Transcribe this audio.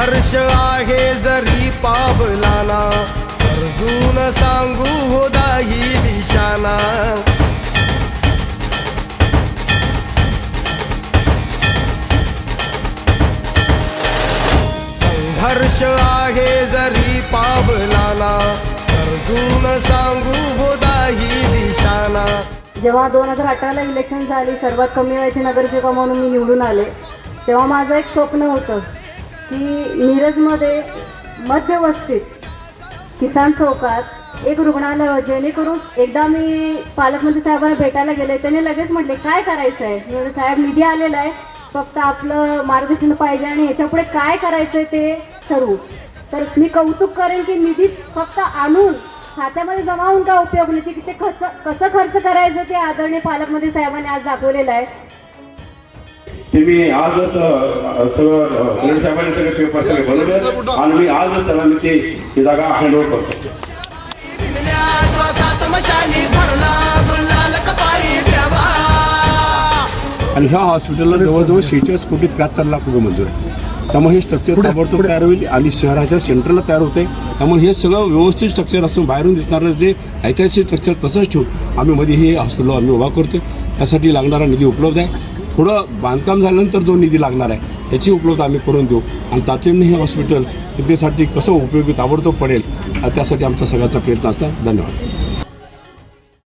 हर्ष आहे जरी पावलाना अर्जुन सांगू हो दाही निशाना हर्ष आहे जरी पावलाना अर्जुन सांगू हो दाही निशाना जेव्हा दोन हजार अठराला इलेक्शन झाली सर्वात कमी वयाची नगरसेवक म्हणून मी निवडून आले तेव्हा माझं एक स्वप्न होतं. की मिरजमध्ये मध्यवस्तीत किसान चौकात एक रुग्णालय जेणेकरून एकदा मी पालकमंत्री साहेबांना भेटायला गेले त्याने लगेच म्हटले काय करायचं आहे साहेब निधी आलेला आहे. फक्त आपलं मार्गदर्शन पाहिजे आणि याच्यापुढे काय करायचं आहे ते ठरवू. तर मी कौतुक करेन की निधी फक्त आणून खात्यामध्ये जमा होऊन का उपयोग नाही? की ते कसं कसं खर्च करायचं ते आदरणीय पालकमंत्री साहेबांनी आज दाखवलेलं आहे. ते मी आजच सगळं लेडी साहेबांनी सगळे पेपर सगळे बनवले आणि मी आजच त्यांना मी ते जागा करतो. गुलाल कपाळी द्यावा आणि ह्या हॉस्पिटलला जवळजवळ शेहेचाळीस कोटी त्र्याहत्तर लाख रुपये मंजूर आहे. त्यामुळे हे स्ट्रक्चर ताबडतोब तयार होईल आणि शहराच्या सेंटरला तयार होते. त्यामुळे हे सगळं व्यवस्थित स्ट्रक्चर असून बाहेरून दिसणारं जे ऐतिहासिक स्ट्रक्चर तसंच ठेवून आम्ही मध्ये हे हॉस्पिटल आम्ही उभा करतो त्यासाठी लागणारा निधी उपलब्ध आहे. पुढं बांधकाम झाल्यानंतर जो निधी लागणार आहे याची उपलब्ध आम्ही करून देऊ. आणि तातडीने हे हॉस्पिटल जनतेसाठी कसं उपयोगी ताबडतोब पडेल त्यासाठी आमचा सगळ्याचा प्रयत्न असतात. धन्यवाद.